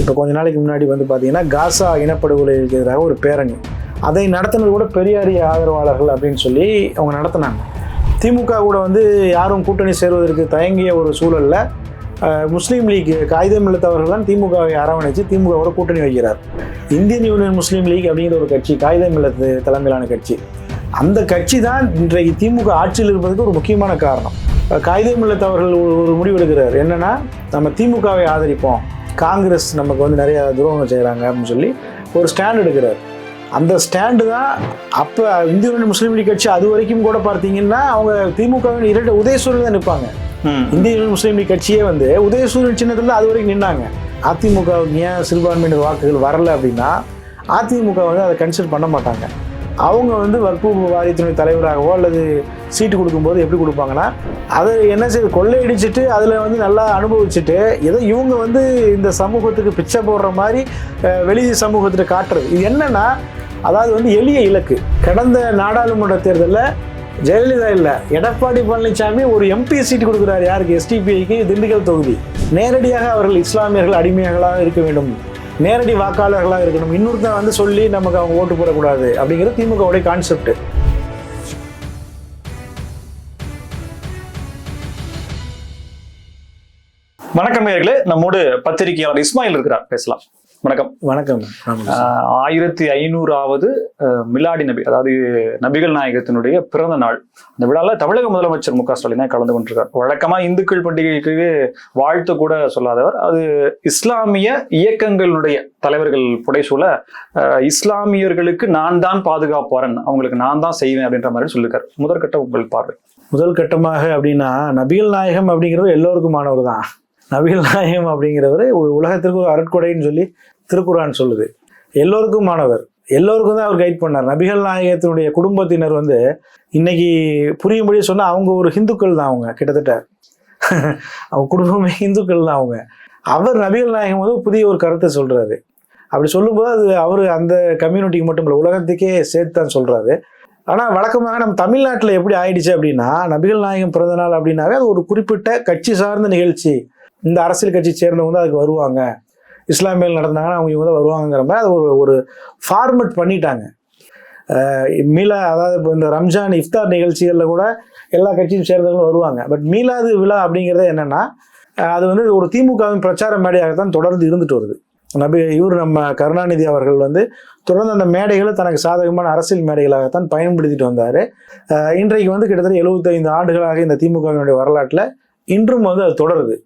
இப்போ கொஞ்ச நாளைக்கு முன்னாடி வந்து பார்த்தீங்கன்னா காசா இனப்படுகொலைகளுக்கு எதிராக ஒரு பேரணி. அதை நடத்தினது கூட பெரியாரிய ஆதரவாளர்கள் அப்படின்னு சொல்லி அவங்க நடத்தினாங்க. திமுக கூட வந்து யாரும் கூட்டணி சேருவதற்கு தயங்கிய ஒரு சூழலில் முஸ்லீம் லீக் காகிதம் இல்லத்தவர்கள் தான் திமுகவை அரவணைச்சு திமுகவோட கூட்டணி வைக்கிறார். இந்தியன் யூனியன் முஸ்லீம் லீக் அப்படிங்கிற ஒரு கட்சி காகிதம் இல்லத்து தலைமையிலான கட்சி. அந்த கட்சி தான் இன்றைக்கு திமுக ஆட்சியில் இருப்பதற்கு ஒரு முக்கியமான காரணம். காகிதம் இல்லத்தவர்கள் ஒரு ஒரு முடிவு எடுக்கிறார் என்னென்னா நம்ம திமுகவை ஆதரிப்போம். காங்கிரஸ் நமக்கு வந்து நிறைய துரோகம் செய்கிறாங்க அப்படின்னு சொல்லி ஒரு ஸ்டாண்ட் எடுக்கிறார். அந்த ஸ்டாண்டு தான் அப்போ இந்திய யூனியன் முஸ்லீம் லீக் கட்சி அது வரைக்கும் கூட பார்த்தீங்கன்னா அவங்க திமுகவின் இரண்டு உதயசூரியன் தான் நிற்பாங்க. இந்திய யூனியன் முஸ்லீம் லீக் கட்சியே வந்து உதயசூரியன் சின்னத்தில் அது வரைக்கும் நின்னாங்க. அதிமுகவுக்கு ஏன் சிறுபான்மையினர் வாக்குகள் வரல அப்படின்னா அதிமுக வந்து அதை கன்சிடர் பண்ண மாட்டாங்க. அவங்க வந்து வற்பு வாரியத்தினுடைய தலைவராகவோ அல்லது சீட்டு கொடுக்கும்போது எப்படி கொடுப்பாங்கன்னா அதை என்ன செய்யுது கொள்ளையடிச்சிட்டு அதில் வந்து நல்லா அனுபவிச்சுட்டு ஏதோ இவங்க வந்து இந்த சமூகத்துக்கு பிச்சை போடுற மாதிரி வெளி சமூகத்தில் காட்டுறது. இது என்னென்னா அதாவது வந்து எளிய இலக்கு. கடந்த நாடாளுமன்ற தேர்தலில் ஜெயலலிதா இல்லை எடப்பாடி பழனிசாமி ஒரு எம்பி சீட் கொடுக்குறாரு யாருக்கு? எஸ்டிபிஐக்கு திண்டுக்கல் தொகுதி. நேரடியாக அவர்கள் இஸ்லாமியர்கள் அடிமையாக இருக்க வேண்டும். நேரடி வாக்காளர்களாக இருக்கணும். இன்னொருத்தன் வந்து சொல்லி நமக்கு அவங்க ஓட்டு போடக்கூடாது அப்படிங்கிறது திமுகவுடைய கான்செப்ட் வணக்கம் நேர்களே நம்மோடு பத்திரிகையாளர் இஸ்மாயில் இருக்கிறார். பேசலாம். வணக்கம். வணக்கம். ஆயிரத்தி ஐநூறாவது மிலாடி நபி அதாவது நபிகள் நாயகத்தினுடைய பிறந்த நாள். அந்த விழால தமிழக முதலமைச்சர் மு க ஸ்டாலின் கலந்து கொண்டிருக்கார். வழக்கமா இந்துக்கள் பண்டிகைக்கு வாழ்த்து கூட சொல்லாதவர். அது இஸ்லாமிய இயக்கங்களுடைய தலைவர்கள் புடைசூழ இஸ்லாமியர்களுக்கு நான் தான் பாதுகாப்பாரன் அவங்களுக்கு நான் தான் செய்வேன் அப்படின்ற மாதிரி சொல்லியிருக்காரு முதற்கட்ட உங்கள் பார்வை. முதல் கட்டமாக அப்படின்னா நபிகள் நாயகம் அப்படிங்கிறது எல்லோருக்குமானவர் தான் நபிகள் நாயகம் அப்படிங்கிறவர் உலகத்திற்கு ஒரு அருட்கொடைன்னு சொல்லி திருக்குறான் சொல்லுது. எல்லோருக்கும் மாணவர். எல்லோருக்கும் தான் அவர் கைட் பண்ணார். நபிகள் நாயகத்தினுடைய குடும்பத்தினர் வந்து இன்னைக்கு புரியும்படி சொன்னால் அவங்க ஒரு ஹிந்துக்கள் தான் அவங்க கிட்டத்தட்ட. அவங்க குடும்பமே ஹிந்துக்கள் தான் அவங்க. அவர் நபிகள் நாயகம் வந்து புதிய ஒரு கருத்தை சொல்கிறாரு அப்படி சொல்லும்போது அது அவர் அந்த கம்யூனிட்டிக்கு மட்டும் இல்லை உலகத்துக்கே சேர்த்து தான் சொல்கிறாரு ஆனால் வழக்கமாக நம்ம தமிழ்நாட்டில் எப்படி ஆயிடுச்சு அப்படின்னா நபிகள் நாயகம் பிறந்த நாள் அப்படின்னாவே அது ஒரு குறிப்பிட்ட கட்சி சார்ந்த நிகழ்ச்சி. இந்த அரசியல் கட்சி சேர்ந்தவங்க தான் அதுக்கு வருவாங்க. இஸ்லாமியர்கள் நடந்தாங்கன்னா அவங்க இவங்க தான் வருவாங்கங்கிற மாதிரி அது ஒரு ஒரு ஃபார்மெட் பண்ணிட்டாங்க. மீலா அதாவது இப்போ இந்த ரம்ஜான் இஃப்தார் நிகழ்ச்சிகளில் கூட எல்லா கட்சியும் சேர்ந்தவங்களும் வருவாங்க. பட் மீலாது விழா அப்படிங்கிறது என்னென்னா அது வந்து ஒரு திமுகவின் பிரச்சார மேடையாகத்தான் தொடர்ந்து இருந்துட்டு வருது. நபி இவர் நம்ம கருணாநிதி அவர்கள் வந்து தொடர்ந்து அந்த மேடைகளை தனக்கு சாதகமான அரசியல் மேடைகளாகத்தான் பயன்படுத்திட்டு வந்தார். இன்றைக்கு வந்து கிட்டத்தட்ட 75 ஆண்டுகளாக இந்த திமுகவினுடைய வரலாற்றில் இன்றும் வந்து அது தொடருது.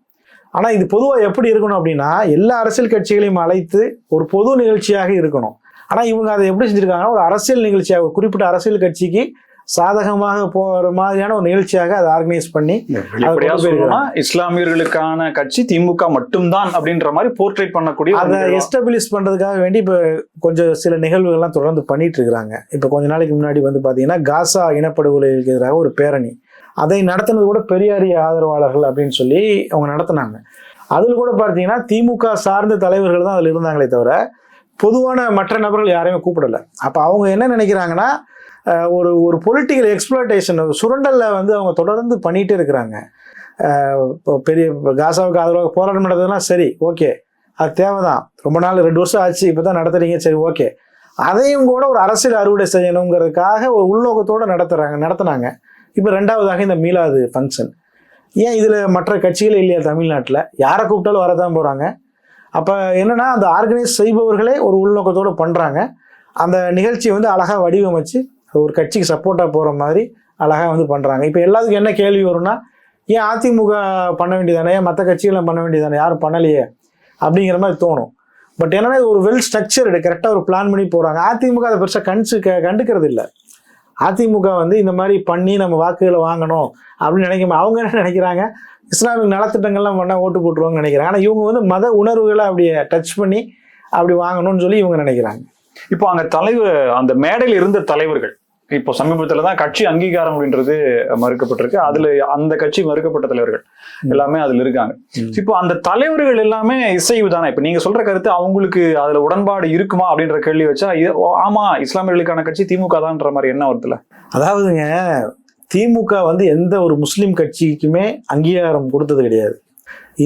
ஆனால் இது பொதுவாக எப்படி இருக்கணும் அப்படின்னா எல்லா அரசியல் கட்சிகளையும் அழைத்து ஒரு பொது நிகழ்ச்சியாக இருக்கணும். ஆனால் இவங்க அதை எப்படி செஞ்சுருக்காங்கன்னா ஒரு அரசியல் நிகழ்ச்சியாக குறிப்பிட்ட அரசியல் கட்சிக்கு சாதகமாக போகிற மாதிரியான ஒரு நிகழ்ச்சியாக அதை ஆர்கனைஸ் பண்ணி இஸ்லாமியர்களுக்கான கட்சி திமுக மட்டும்தான் அப்படின்ற மாதிரி போர்ட்ரேட் பண்ணக்கூடிய அதை எஸ்டாப்ளிஷ் பண்ணுறதுக்காக வேண்டி இப்போ கொஞ்சம் சில நிகழ்வுகள்லாம் தொடர்ந்து பண்ணிட்டு இருக்கிறாங்க இப்போ கொஞ்ச நாளைக்கு முன்னாடி வந்து பார்த்தீங்கன்னா காசா இனப்படுகொலைக்கு எதிராக ஒரு பேரணி. அதை நடத்தினது கூட பெரியாரிய ஆதரவாளர்கள் அப்படின்னு சொல்லி அவங்க நடத்தினாங்க. அதில் கூட பார்த்தீங்கன்னா திமுக சார்ந்த தலைவர்கள் தான் அதில் இருந்தாங்களே தவிர பொதுவான மற்ற நபர்கள் யாரையுமே கூப்பிடல. அப்போ அவங்க என்ன நினைக்கிறாங்கன்னா ஒரு ஒரு பொலிட்டிக்கல் எக்ஸ்ப்ளோட்டேஷன் சுரண்டலில் வந்து அவங்க தொடர்ந்து பண்ணிகிட்டே இருக்கிறாங்க. இப்போ பெரிய இப்போ காசாவுக்கு ஆதரவாக போராட்டம் நடந்ததுன்னா சரி ஓகே. அது தேவைதான். ரொம்ப நாள் ரெண்டு வருஷம் ஆச்சு இப்போ தான் நடத்துறீங்க சரி ஓகே. அதையும் கூட ஒரு அரசியல் அறுவடை செய்யணுங்கிறதுக்காக ஒரு உள்நோக்கத்தோடு நடத்துகிறாங்க நடத்துனாங்க. இப்போ ரெண்டாவதாக இந்த மீலாது ஃபங்க்ஷன் ஏன் இதில் மற்ற கட்சிகளே இல்லையா தமிழ்நாட்டில்? யாரை கூப்பிட்டாலும் வரதான் போகிறாங்க அப்போ என்னென்னா அந்த ஆர்கனைஸ் செய்பவர்களே ஒரு உள்நோக்கத்தோடு பண்ணுறாங்க அந்த நிகழ்ச்சியை வந்து அழகாக வடிவமைச்சு ஒரு கட்சிக்கு சப்போர்ட்டாக போகிற மாதிரி அழகாக வந்து பண்ணுறாங்க இப்போ எல்லாத்துக்கும் என்ன கேள்வி வரும்னா ஏன் அதிமுக பண்ண வேண்டியதானே? ஏன் மற்ற கட்சிகளும் பண்ண வேண்டியதானே? யாரும் பண்ணலையே? அப்படிங்கிற மாதிரி தோணும். பட் என்னன்னா இது ஒரு வெல் ஸ்ட்ரக்சர்டு கரெக்டாக ஒரு பிளான் பண்ணி போகிறாங்க அதிமுக அதை பெருசாக கணிச்சு க கண்டுக்கிறது இல்லை அதிமுக வந்து இந்த மாதிரி பண்ணி நம்ம வாக்குகளை வாங்கணும் அப்படின்னு நினைக்கும் அவங்க என்ன நினைக்கிறாங்க? இஸ்லாமிக் நலத்திட்டங்கள்லாம் பண்ணால் ஓட்டு போட்டுருவாங்கன்னு நினைக்கிறாங்க. ஆனால் இவங்க வந்து மத உணர்வுகளை அப்படியே டச் பண்ணி அப்படி வாங்கணும்னு சொல்லி இவங்க நினைக்கிறாங்க. இப்போ அங்கே தலைவர் அந்த மேடையில் இருந்த தலைவர்கள் இப்போ சமீபத்துல தான் கட்சி அங்கீகாரம் அப்படின்றது மறுக்கப்பட்டிருக்கு. அதுல அந்த கட்சி மறுக்கப்பட்ட தலைவர்கள் எல்லாமே அதுல இருக்காங்க. இப்போ அந்த தலைவர்கள் எல்லாமே இசைவு தானே இப்ப நீங்க சொல்ற கருத்து அவங்களுக்கு அதுல உடன்பாடு இருக்குமா அப்படின்ற கேள்வி வச்சா ஆமா இஸ்லாமியர்களுக்கான கட்சி திமுக தான்ற மாதிரி என்ன வருதுல? அதாவதுங்க திமுக வந்து எந்த ஒரு முஸ்லீம் கட்சிக்குமே அங்கீகாரம் கொடுத்தது கிடையாது.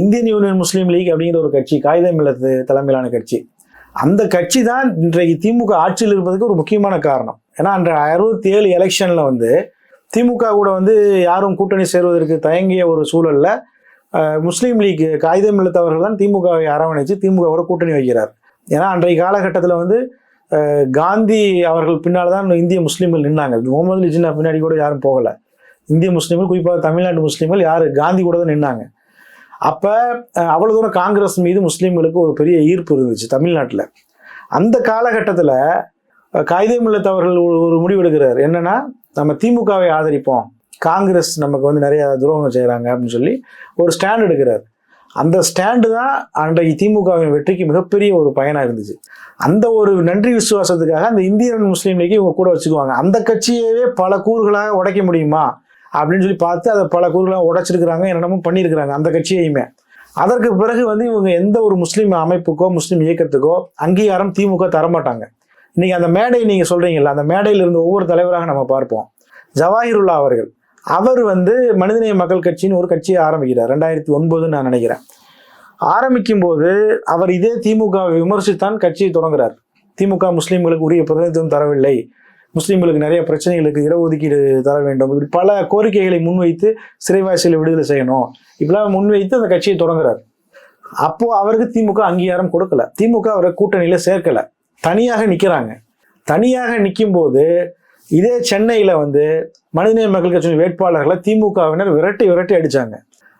இந்தியன் யூனியன் முஸ்லீம் லீக் அப்படிங்கிற ஒரு கட்சி காகிதம் இல்லத்து தலைமையிலான கட்சி. அந்த கட்சி தான் இன்றைக்கு திமுக ஆட்சியில் இருப்பதுக்கு ஒரு முக்கியமான காரணம். ஏன்னா அன்றைய அறுபத்தி ஏழு எலெக்ஷனில் வந்து திமுக கூட வந்து யாரும் கூட்டணி சேருவதற்கு தயங்கிய ஒரு சூழலில் முஸ்லீம் லீக் காகிதம் இல்லத்தவர்கள் தான் திமுகவை அரவணைச்சு திமுகவோட கூட்டணி வைக்கிறார். ஏன்னா அன்றைய காலகட்டத்தில் வந்து காந்தி அவர்கள் பின்னால் தான் இந்திய முஸ்லீம்கள் நின்னாங்க. முகமது ஜின்னா பின்னாடி கூட யாரும் போகலை. இந்திய முஸ்லீம்கள் குறிப்பாக தமிழ்நாட்டு முஸ்லீம்கள் யார்? காந்தி கூட தான் நின்னாங்க. அப்போ அவ்வளோ தூரம் காங்கிரஸ் மீது முஸ்லீம்களுக்கு ஒரு பெரிய ஈர்ப்பு இருந்துச்சு தமிழ்நாட்டில். அந்த காலகட்டத்தில் காகிதம் இல்லத்தவர்கள் ஒரு ஒரு முடிவெடுக்கிறார். என்னன்னா நம்ம திமுகவை ஆதரிப்போம். காங்கிரஸ் நமக்கு வந்து நிறைய துரோகம் செய்கிறாங்க அப்படின்னு சொல்லி ஒரு ஸ்டாண்ட் எடுக்கிறார். அந்த ஸ்டாண்டு தான் அன்றைக்கு திமுகவின் வெற்றிக்கு மிகப்பெரிய ஒரு பயனாக இருந்துச்சு. அந்த ஒரு நன்றி விசுவாசத்துக்காக அந்த இந்தியன் முஸ்லீம் லீக்கை இவங்க கூட வச்சுக்குவாங்க. அந்த கட்சியவே பல கூறுகளாக உடைக்க முடியுமா அப்படின்னு சொல்லி பார்த்து அதை பல கூறுகளாக உடைச்சிருக்கிறாங்க என்னென்னமோ பண்ணியிருக்கிறாங்க அந்த கட்சியையுமே. அதற்கு பிறகு வந்து இவங்க எந்த ஒரு முஸ்லீம் அமைப்புக்கோ முஸ்லீம் இயக்கத்துக்கோ அங்கீகாரம் திமுக தரமாட்டாங்க. நீங்கள் அந்த மேடை நீங்கள் சொல்கிறீங்களா அந்த மேடையில் இருந்து ஒவ்வொரு தலைவராக நம்ம பார்ப்போம். ஜவாஹிருல்லா அவர்கள் அவர் வந்து மனிதநேய மக்கள் கட்சின்னு ஒரு கட்சியை ஆரம்பிக்கிறார் ரெண்டாயிரத்தி ஒன்பதுன்னு நான் நினைக்கிறேன். ஆரம்பிக்கும் போது அவர் இதே திமுகவை விமர்சித்தான் கட்சியை தொடங்குறார். திமுக முஸ்லீம்களுக்கு உரிய பிரதிநிதித்துவம் தரவில்லை. முஸ்லீம்களுக்கு நிறைய பிரச்சனைகளுக்கு இடஒதுக்கீடு தர வேண்டும். இப்படி பல கோரிக்கைகளை முன்வைத்து சிறைவாசிகளை விடுதலை செய்யணும். இப்படிலாம் முன்வைத்து அந்த கட்சியை தொடங்குறார். அப்போ அவருக்கு திமுக அங்கீகாரம் கொடுக்கல. திமுக அவரை கூட்டணியில சேர்க்கலை. தனியாக நிக்கிறாங்க. தனியாக நிற்கும் போது இதே சென்னையில வந்து மனிதநேய மக்கள் கட்சி வேட்பாளர்களை திமுகவினர் விரட்டி விரட்டி அடிச்சாங்க.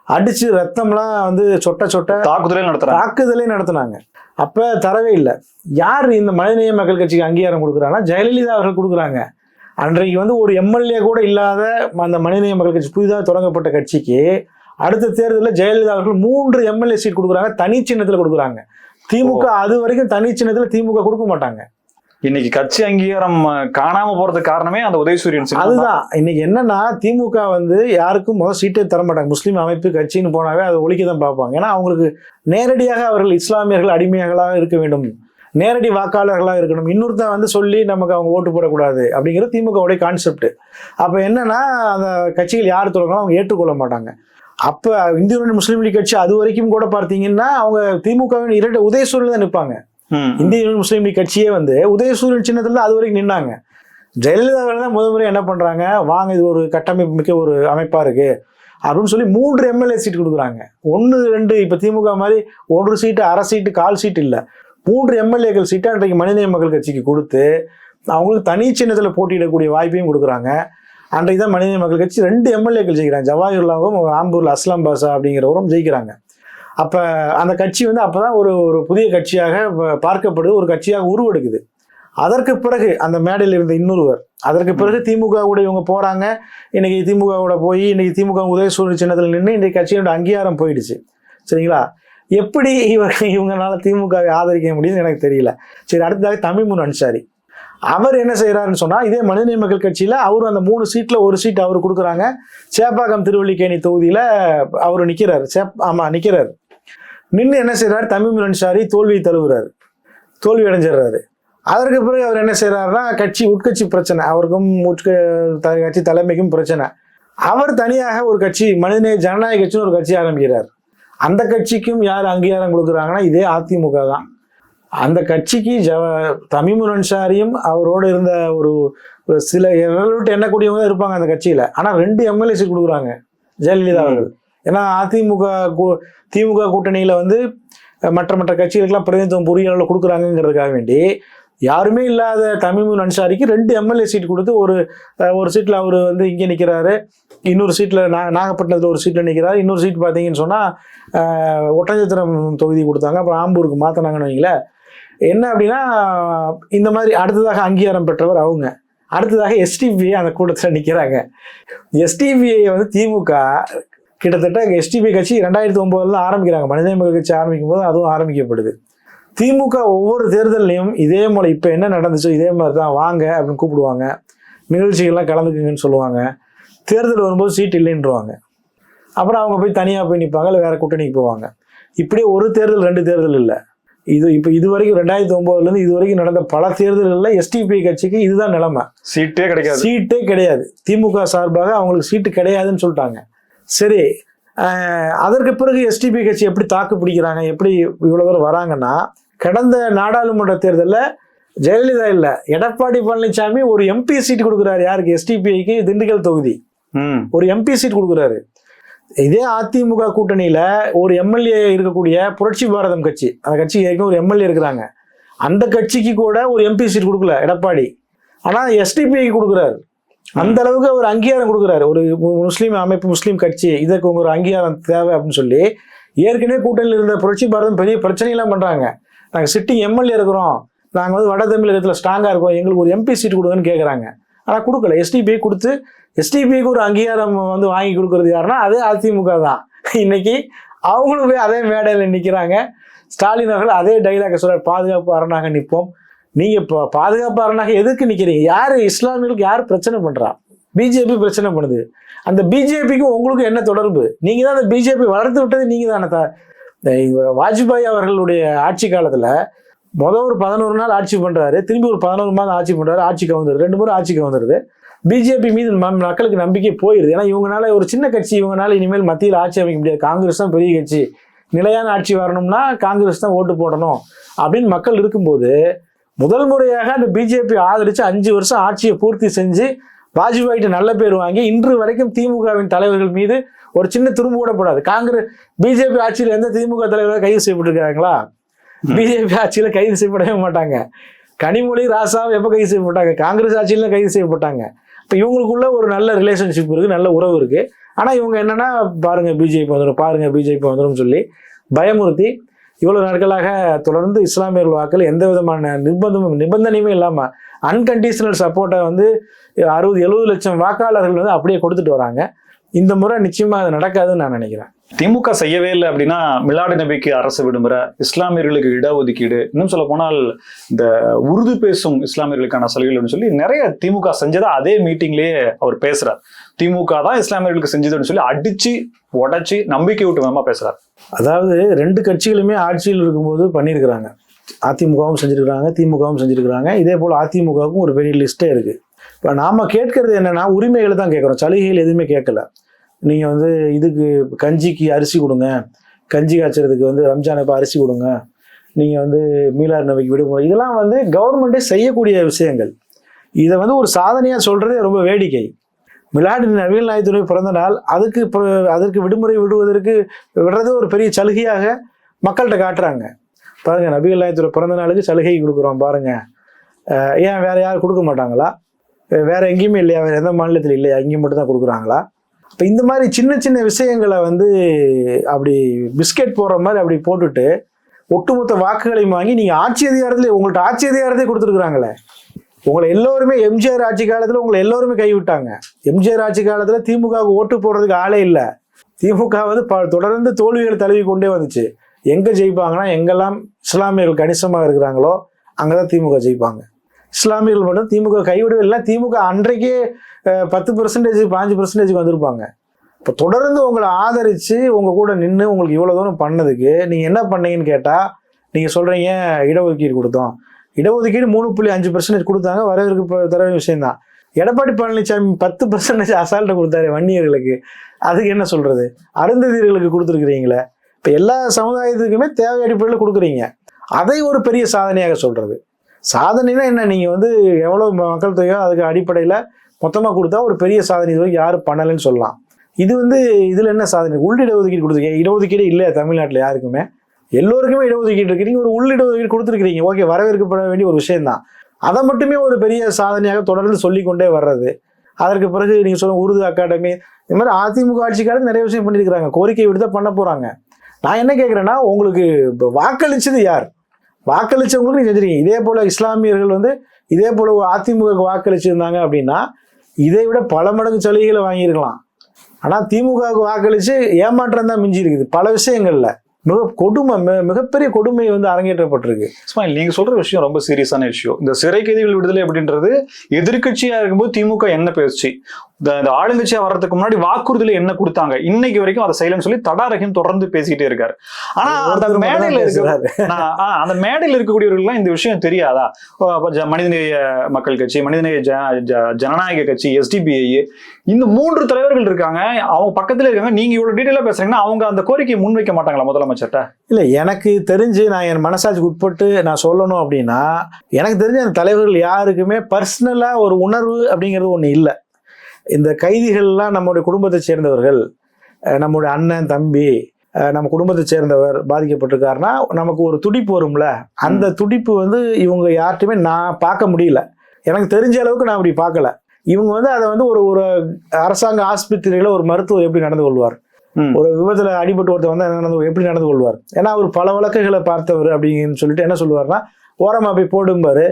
அடிச்சு ரத்தம்லாம் வந்து சொட்ட சொட்ட தாக்குதலே நடத்துறாங்க. தாக்குதலே நடத்துனாங்க. அப்ப தரவே இல்லை. யார் இந்த மனிதநேய மக்கள் கட்சிக்கு அங்கீகாரம் கொடுக்குறாங்கன்னா ஜெயலலிதா அவர்கள் கொடுக்குறாங்க. அன்றைக்கு வந்து ஒரு எம்எல்ஏ கூட இல்லாத அந்த மனிதநேய மக்கள் கட்சி புதிதாக தொடங்கப்பட்ட கட்சிக்கு அடுத்த தேர்தலில் ஜெயலலிதா அவர்கள் மூன்று எம்எல்ஏ சீட் கொடுக்குறாங்க. தனி சின்னத்தில் கொடுக்குறாங்க. திமுக அது வரைக்கும் தனி சின்னத்தில் திமுக கொடுக்க மாட்டாங்க. இன்னைக்கு கட்சி அங்கீகாரம் காணாம போறதுக்கு காரணமே அந்த உதயசூரியன். அதுதான். இன்னைக்கு என்னன்னா திமுக வந்து யாருக்கும் முதல் சீட்டே தர மாட்டாங்க. முஸ்லீம் அமைப்பு கட்சின்னு போனாவே அதை ஒழிக்க தான் பார்ப்பாங்க. ஏன்னா அவங்களுக்கு நேரடியாக அவர்கள் இஸ்லாமியர்கள் அடிமைகளாக இருக்க வேண்டும். நேரடி வாக்காளர்களாக இருக்கணும். இன்னொருத்தன் வந்து சொல்லி நமக்கு அவங்க ஓட்டு போடக்கூடாது அப்படிங்கிறது திமுகவுடைய கான்செப்ட் அப்போ என்னன்னா அந்த கட்சிகள் யார் தொடங்கணும் அவங்க ஏற்றுக்கொள்ள மாட்டாங்க. அப்போ இந்திய யூனியன் முஸ்லீம் லீக் கட்சி அது வரைக்கும் கூட பார்த்தீங்கன்னா அவங்க திமுகவின் இரண்டு உதயசூரியன் தான் நிற்பாங்க. இந்திய யூனியன் முஸ்லீம் லீக் கட்சியே வந்து உதயசூரியன் சின்னத்துல அது வரைக்கும் நின்னாங்க. ஜெயலலிதா தான் முதல் முறை என்ன பண்றாங்க? வாங்க இது ஒரு கட்டமைப்பு மிக்க ஒரு அமைப்பா இருக்கு. அப்படின்னு சொல்லி மூன்று எம்எல்ஏ சீட் கொடுக்குறாங்க. ஒன்று ரெண்டு இப்போ திமுக மாதிரி ஒரு சீட்டு அரை சீட்டு கால் சீட் இல்லை. மூன்று எம்எல்ஏக்கள் சீட்டை அன்றைக்கு மனிதநேய மக்கள் கட்சிக்கு கொடுத்து அவங்களுக்கு தனி சின்னத்தில் போட்டியிடக்கூடிய வாய்ப்பையும் கொடுக்குறாங்க. அன்றைக்கு தான் மனித மக்கள் கட்சி ரெண்டு எம்எல்ஏக்கள் ஜெயிக்கிறாங்க. ஜவாஹர்லாவும் ஆம்பூரில் அஸ்லாம் பாஷா அப்படிங்கிறவரும் ஜெயிக்கிறாங்க. அப்போ அந்த கட்சி வந்து அப்போ தான் ஒரு ஒரு புதிய கட்சியாக பார்க்கப்படுது ஒரு கட்சியாக உருவெடுக்குது. அதற்கு பிறகு அந்த மேடையில் இருந்த இன்னொருவர் அதற்கு பிறகு திமுக கூட இவங்க போகிறாங்க இன்னைக்கு திமுக கூட போய் இன்னைக்கு திமுக உதயசூரியன் சின்னத்தில் நின்று இன்றைக்கு கட்சியோட அங்கீகாரம் போயிடுச்சு. சரிங்களா? எப்படி இவங்க இவங்களால திமுகவை ஆதரிக்க முடியும்னு எனக்கு தெரியல. சரி அடுத்ததாக தமிழ்முன் அன்சாரி. அவர் என்ன செய்கிறாருன்னு சொன்னால் இதே மனிதநேய மக்கள் கட்சியில் அவர் அந்த மூணு சீட்டில் ஒரு சீட் அவர் கொடுக்குறாங்க. சேப்பாக்கம் திருவள்ளிக்கேணி தொகுதியில் அவர் நிற்கிறார் சேப் ஆமாம் நிற்கிறார் நின்று என்ன செய்கிறார் தமிழ் அன்சாரி தோல்வியை தழுவுறாரு. தோல்வி அடைஞ்சிடுறாரு. அதற்கு பிறகு அவர் என்ன செய்கிறாருன்னா கட்சி உட்கட்சி பிரச்சனை. அவருக்கும் உட்க கட்சி தலைமைக்கும் பிரச்சனை. அவர் தனியாக ஒரு கட்சி மனிதநேய ஜனநாயக கட்சின்னு ஒரு கட்சி ஆரம்பிக்கிறார். அந்த கட்சிக்கும் யார் அங்கீகாரம் கொடுக்குறாங்கன்னா இதே அதிமுக தான். அந்த கட்சிக்கு ஜவ தமிமுன் அன்சாரியும் அவரோடு இருந்த ஒரு சில விட்டு எண்ணக்கூடியவங்க தான் இருப்பாங்க அந்த கட்சியில. ஆனா ரெண்டு எம்எல்ஏ சீட் கொடுக்குறாங்க ஜெயலலிதா அவர்கள். ஏன்னா அதிமுக திமுக கூட்டணியில வந்து மற்ற மற்ற கட்சிகளுக்கெல்லாம் பிரதிநிதித்துவம் புரிய அளவில் கொடுக்குறாங்கிறதுக்காக வேண்டி யாருமே இல்லாத தமிமுன் அன்சாரிக்கு ரெண்டு எம்எல்ஏ சீட் கொடுத்து ஒரு ஒரு சீட்டில் அவர் வந்து இங்கே நிற்கிறாரு இன்னொரு சீட்டில் நா நாகப்பட்டினத்தில் ஒரு சீட்டில் நிற்கிறாரு இன்னொரு சீட் பார்த்தீங்கன்னு சொன்னால் ஒட்டஞ்சத்திரம் தொகுதி கொடுத்தாங்க. அப்புறம் ஆம்பூருக்கு மாற்றினாங்கன்னு வைங்களேன். என்ன அப்படின்னா இந்த மாதிரி அடுத்ததாக அங்கீகாரம் பெற்றவர் அவங்க. அடுத்ததாக எஸ்டிபிஐ அந்த கூட்டத்தில் நிற்கிறாங்க எஸ்டிபிஐ வந்து திமுக கிட்டத்தட்ட எஸ்டிபி கட்சி ரெண்டாயிரத்தி ஒம்போதில் ஆரம்பிக்கிறாங்க. மனித கட்சி ஆரம்பிக்கும் போது அதுவும் ஆரம்பிக்கப்படுது. திமுக ஒவ்வொரு தேர்தல்லையும் இதே போல இப்போ என்ன நடந்துச்சோ இதே மாதிரி தான் வாங்க அப்படின்னு கூப்பிடுவாங்க. நிகழ்ச்சிகள்லாம் கலந்துக்குங்கன்னு சொல்லுவாங்க. தேர்தல் வரும்போது சீட் இல்லைன்றவாங்க. அப்புறம் அவங்க போய் தனியாக போய் நிற்பாங்க இல்லை வேறு கூட்டணிக்கு போவாங்க. இப்படியே ஒரு தேர்தல் ரெண்டு தேர்தல் இல்லை. இது இப்போ இது வரைக்கும் ரெண்டாயிரத்தி ஒம்போதுலேருந்து இது வரைக்கும் நடந்த பல தேர்தல்களில் எஸ்டிபி கட்சிக்கு இதுதான் நிலைமை. சீட்டே கிடைக்காது. சீட்டே கிடையாது. திமுக சார்பாக அவங்களுக்கு சீட்டு கிடையாதுன்னு சொல்லிட்டாங்க. சரி அதற்கு பிறகு எஸ்டிபி கட்சி எப்படி தாக்கு பிடிக்கிறாங்க எப்படி இவ்வளோ தூரம் வராங்கன்னா கடந்த நாடாளுமன்ற தேர்தலில் ஜெயலலிதா இல்லை எடப்பாடி பழனிசாமி ஒரு எம்பி சீட் கொடுக்குறாரு யாருக்கு? எஸ்டிபிஐக்கு திண்டுக்கல் தொகுதி. ஒரு எம்பி சீட் கொடுக்குறாரு. இதே அதிமுக கூட்டணியில் ஒரு எம்எல்ஏ இருக்கக்கூடிய புரட்சி பாரதம் கட்சி. அந்த கட்சிக்கு ஏற்கனவே ஒரு எம்எல்ஏ இருக்கிறாங்க. அந்த கட்சிக்கு கூட ஒரு எம்பி சீட் கொடுக்கல எடப்பாடி. ஆனால் எஸ்டிபிஐக்கு கொடுக்குறாரு. அந்த அளவுக்கு ஒரு அங்கீகாரம் கொடுக்குறாரு. ஒரு முஸ்லீம் அமைப்பு முஸ்லீம் கட்சி இதற்கு ஒரு அங்கீகாரம் தேவை அப்படின்னு சொல்லி ஏற்கனவே கூட்டணியில் இருந்த புரட்சி பாரதம் பெரிய பிரச்சனையெல்லாம் பண்ணுறாங்க நாங்கள் சிட்டிங் எம்எல்ஏ இருக்கிறோம். நாங்கள் வந்து வட தமிழகத்தில் ஸ்ட்ராங்காக இருக்கோம். எங்களுக்கு ஒரு எம்பி சீட் கொடுங்கன்னு கேட்குறாங்க ஆனால் கொடுக்கல. எஸ்டிபிஐ கொடுத்து எஸ்டிபிக்கு ஒரு அங்கீகாரம் வந்து வாங்கி கொடுக்கறது யாருன்னா அது அதிமுக தான். இன்னைக்கு அவங்களும் போய் அதே மேடையில் நிற்கிறாங்க ஸ்டாலின் அவர்கள் அதே டைலாக சொல்கிறார் பாதுகாப்பு அரணாக நிற்போம். நீங்கள் இப்போ பாதுகாப்பு அரணாக எதுக்கு நிற்கிறீங்க யார் இஸ்லாமியர்களுக்கு யார் பிரச்சனை பண்ணுறா பிஜேபி பிரச்சனை பண்ணுது. அந்த பிஜேபிக்கு உங்களுக்கு என்ன தொடர்பு? நீங்கள் தான் அந்த பிஜேபி வளர்த்து விட்டது நீங்கள் தானே த- வாஜ்பாய் அவர்களுடைய ஆட்சி காலத்தில் மொதல் ஒரு பதினோரு நாள் ஆட்சி பண்ணுறாரு திரும்பி ஒரு பதினோரு மாதம் ஆட்சி பண்ணுறாரு ஆட்சிக்கு வந்துடுது ரெண்டு முறை ஆட்சிக்கு வந்துடுது பிஜேபி மீது மக்களுக்கு நம்பிக்கை போயிடுது ஏன்னா இவங்கனால ஒரு சின்ன கட்சி இவங்கனால இனிமேல் மத்தியில் ஆட்சி அமைக்க முடியாது. காங்கிரஸ் தான் பெரிய கட்சி. நிலையான ஆட்சி வரணும்னா காங்கிரஸ் தான் ஓட்டு போடணும் அப்படின்னு மக்கள் இருக்கும்போது முதல் முறையாக அந்த பிஜேபி ஆதரித்து அஞ்சு வருஷம் ஆட்சியை பூர்த்தி செஞ்சு வாஜ்பாய்கிட்ட நல்ல பேர் வாங்கி இன்று வரைக்கும் திமுகவின் தலைவர்கள் மீது ஒரு சின்ன துரும்பு கூட போடாது. காங்கிரஸ் பிஜேபி ஆட்சியில் எந்த திமுக தலைவர்கள் கைது செய்யப்பட்டிருக்கிறாங்களா? பிஜேபி ஆட்சியில் கைது செய்யப்படவே மாட்டாங்க. கனிமொழி ராசாவும் எப்போ கைது செய்யப்பட்டாங்க? காங்கிரஸ் ஆட்சியில் கைது செய்யப்பட்டாங்க. இப்போ இவங்களுக்குள்ள ஒரு நல்ல ரிலேஷன்ஷிப் இருக்குது நல்ல உறவு இருக்குது ஆனால் இவங்க என்னன்னா பாருங்கள் பிஜேபி வந்துடும் பாருங்கள் பிஜேபி வந்துடும் சொல்லி பயமுறுத்தி இவ்வளோ நாட்களாக தொடர்ந்து இஸ்லாமியர்கள் வாக்கில் எந்த விதமான நிர்பந்தமும் நிபந்தனையுமே இல்லாமல் அன்கண்டிஷனல் சப்போர்ட்டை வந்து அறுபது எழுபது லட்சம் வாக்காளர்கள் வந்து அப்படியே கொடுத்துட்டு வராங்க. இந்த முறை நிச்சயமா அது நடக்காதுன்னு நான் நினைக்கிறேன். திமுக செய்யவே இல்லை அப்படின்னா மிலாடி நபிக்கு அரசு விடுமுறை இஸ்லாமியர்களுக்கு இடஒதுக்கீடு இன்னும் சொல்ல போனால் இந்த உருது பேசும் இஸ்லாமியர்களுக்கான சலுகைகள் அப்படின்னு சொல்லி நிறைய திமுக செஞ்சதை அதே மீட்டிங்லயே அவர் பேசுறார். திமுக தான் இஸ்லாமியர்களுக்கு செஞ்சதுன்னு சொல்லி அடிச்சு உடைச்சு நம்பிக்கை விட்டு வேமா பேசுறார். அதாவது ரெண்டு கட்சிகளுமே ஆட்சியில் இருக்கும்போது பண்ணியிருக்கிறாங்க. அதிமுகவும் செஞ்சிருக்கிறாங்க திமுகவும் செஞ்சிருக்கிறாங்க. இதே போல் அதிமுகவுக்கும் ஒரு பெரிய லிஸ்ட்டே இருக்கு. இப்போ நாம் கேட்கறது என்னன்னா உரிமைகளை தான் கேட்குறோம். சலுகைகள் எதுவுமே கேட்கல. நீங்கள் வந்து இதுக்கு கஞ்சிக்கு அரிசி கொடுங்க. கஞ்சி காய்ச்சறதுக்கு வந்து ரம்ஜான் இப்போ அரிசி கொடுங்க. நீங்கள் வந்து மீலார் நபிக்கு விடுமுறை இதெல்லாம் வந்து கவர்மெண்ட்டே செய்யக்கூடிய விஷயங்கள். இதை வந்து ஒரு சாதனையாக சொல்கிறதே ரொம்ப வேடிக்கை. மிலாடி நவீன நாயத்துடைய பிறந்த நாள் அதுக்கு அதற்கு விடுமுறை விடுவதற்கு விடுறது ஒரு பெரிய சலுகையாக மக்கள்கிட்ட காட்டுறாங்க. பாருங்கள் நபிகள் நாயத்துடைய பிறந்த நாளுக்கு சலுகை கொடுக்குறோம் பாருங்கள் ஏன் வேறு யாரும் கொடுக்க மாட்டாங்களா? வேற எங்கேயுமே இல்லையா? வேற எந்த மாநிலத்தில் இல்லையா? இங்கே மட்டும் தான் கொடுக்குறாங்களா? இப்போ இந்த மாதிரி சின்ன சின்ன விஷயங்களை வந்து அப்படி பிஸ்கெட் போடுற மாதிரி அப்படி போட்டுட்டு ஒட்டுமொத்த வாக்குகளையும் வாங்கி நீங்கள் ஆட்சி அதிகாரத்தில் உங்கள்ட்ட ஆட்சி அதிகாரத்தை கொடுத்துருக்குறாங்களே. உங்களை எல்லோருமே எம்ஜிஆர் ஆட்சி காலத்தில் உங்களை எல்லோருமே கைவிட்டாங்க. எம்ஜிஆர் ஆட்சி காலத்தில் திமுகவுக்கு ஓட்டு போடுறதுக்கு ஆளே இல்லை. திமுக வந்து ப தொடர்ந்து தோல்விகளை தழுவி கொண்டே வந்துச்சு. எங்கே ஜெயிப்பாங்கன்னா எங்கெல்லாம் இஸ்லாமியர்கள் கணிசமாக இருக்கிறாங்களோ அங்கே தான் திமுக ஜெயிப்பாங்க. இஸ்லாமியர்கள் மட்டும் திமுக கைவிடவில்லை திமுக அன்றைக்கே பத்து பர்சன்டேஜ் பாஞ்சு பர்சன்டேஜ் வந்திருப்பாங்க. இப்போ தொடர்ந்து உங்களை ஆதரித்து உங்கள் கூட நின்று உங்களுக்கு இவ்வளோ தூரம் பண்ணதுக்கு நீங்கள் என்ன பண்ணீங்கன்னு கேட்டால் நீங்கள் சொல்கிறீங்க இடஒதுக்கீடு கொடுத்தோம். இடஒதுக்கீடு மூணு புள்ளி அஞ்சு பர்சன்டேஜ் கொடுத்தாங்க. வரவேற்கு தர விஷயம்தான் எடப்பாடி பழனிசாமி பத்து பர்சன்டேஜ் அசால்ட்டை கொடுத்தாரு வன்னியர்களுக்கு. அதுக்கு என்ன சொல்கிறது அருந்ததியர்களுக்கு கொடுத்துருக்குறீங்களே. இப்போ எல்லா சமுதாயத்துக்குமே தேவை அடிப்படையில் கொடுக்குறீங்க. அதை ஒரு பெரிய சாதனையாக சொல்கிறது சாதனைனா என்ன? நீங்கள் வந்து எவ்வளோ மக்கள் தொகையோ அதுக்கு அடிப்படையில் மொத்தமாக கொடுத்தா ஒரு பெரிய சாதனை இது வரைக்கும் யாரும் பண்ணலைன்னு சொல்லலாம். இது வந்து இதில் என்ன சாதனை? உள் இடஒதுக்கீடு கொடுத்துருக்கீங்க. இடஒதுக்கீடு இல்லை தமிழ்நாட்டில் யாருக்குமே. எல்லோருக்குமே இடஒதுக்கீடு இருக்கு நீங்கள் ஒரு உள் இடஒதுக்கீடு கொடுத்துருக்கீங்க ஓகே வரவேற்கப்பட வேண்டிய ஒரு விஷயம்தான். அதை மட்டுமே ஒரு பெரிய சாதனையாக தொடர்ந்து சொல்லிக்கொண்டே வர்றது. அதற்கு பிறகு நீங்கள் சொல்லுங்கள் உருது அகாடமி. இந்த மாதிரி அதிமுக ஆட்சிக்காரர் நிறைய விஷயம் பண்ணியிருக்கிறாங்க. கோரிக்கை விடுத்தால் பண்ண போகிறாங்க நான் என்ன கேட்குறேன்னா உங்களுக்கு வாக்களிச்சது யார்? வாக்களிச்சவங்களுக்கு நீங்கள் செஞ்சிருக்கீங்க இதே போல இஸ்லாமியர்கள் வந்து இதே போல அதிமுக வாக்களிச்சிருந்தாங்க அப்படின்னா இதை விட பல மடங்கு சலுகைகளை வாங்கியிருக்கலாம். ஆனால் திமுகவுக்கு வாக்களித்து ஏமாற்றம் தான் மிஞ்சி இருக்குது பல விஷயங்களில். மிக கொடுமை மிகப்பெரிய கொடுமை வந்து அரங்கேற்றப்பட்டிருக்கு. இஸ்மாயில் நீங்க சொல்ற விஷயம் ரொம்ப சீரியஸான விஷயம். இந்த சிறை கைதிகள் விடுதலை அப்படின்றது எதிர்க்கட்சியா இருக்கும்போது திமுக என்ன பேசுச்சு இந்த ஆளுங்கட்சியா வர்றதுக்கு முன்னாடி வாக்குறுதியில என்ன கொடுத்தாங்க? இன்னைக்கு வரைக்கும் அதை செய்யலன்னு சொல்லி தடா ரஹீம் தொடர்ந்து பேசிக்கிட்டே இருக்காரு. ஆனா அந்த மேடையில இருக்க பேசுறாரு. நான், ஆ, அந்த மேடையில் இருக்கக்கூடியவர்களுக்குலாம் இந்த விஷயம் தெரியாதா? மனிதநேய மக்கள் கட்சி மனிதநேய ஜனநாயக கட்சி எஸ்டிபிஐ இந்த மூன்று தலைவர்கள் இருக்காங்க. அவங்க பக்கத்துல இருக்காங்க. நீங்க இவ்வளவு டீட்டெயிலா பேசுறீங்கன்னா அவங்க அந்த கோரிக்கையை முன்வைக்க மாட்டாங்களா முதலமைச்சர்கிட்ட இல்லை எனக்கு தெரிஞ்சு நான் என் மனசாட்சிக்கு உட்பட்டு நான் சொல்லணும் அப்படின்னா எனக்கு தெரிஞ்ச அந்த தலைவர்கள் யாருக்குமே பர்சனலாக ஒரு உணர்வு அப்படிங்கிறது ஒன்று இல்லை. இந்த கைதிகள்லாம் நம்முடைய குடும்பத்தை சேர்ந்தவர்கள் நம்முடைய அண்ணன் தம்பி நம்ம குடும்பத்தை சேர்ந்தவர் பாதிக்கப்பட்டிருக்காருன்னா நமக்கு ஒரு துடிப்பு வரும்ல? அந்த துடிப்பு வந்து இவங்க யார்கிட்டயுமே நான் பார்க்க முடியல. எனக்கு தெரிஞ்ச அளவுக்கு நான் அப்படி பார்க்கல. இவங்க வந்து அதை வந்து ஒரு ஒரு அரசாங்க ஆஸ்பத்திரியில் ஒரு மருத்துவர் எப்படி நடந்து கொள்வார். ஒரு விபத்துல அடிபட்டு ஒருத்தர் வந்து நடந்து எப்படி நடந்து கொள்வார்? ஏன்னா அவர் பல வழக்குகளை பார்த்தவர் அப்படின்னு சொல்லிட்டு என்ன சொல்லுவார்னா ஓரமா போய் போடும்பாரு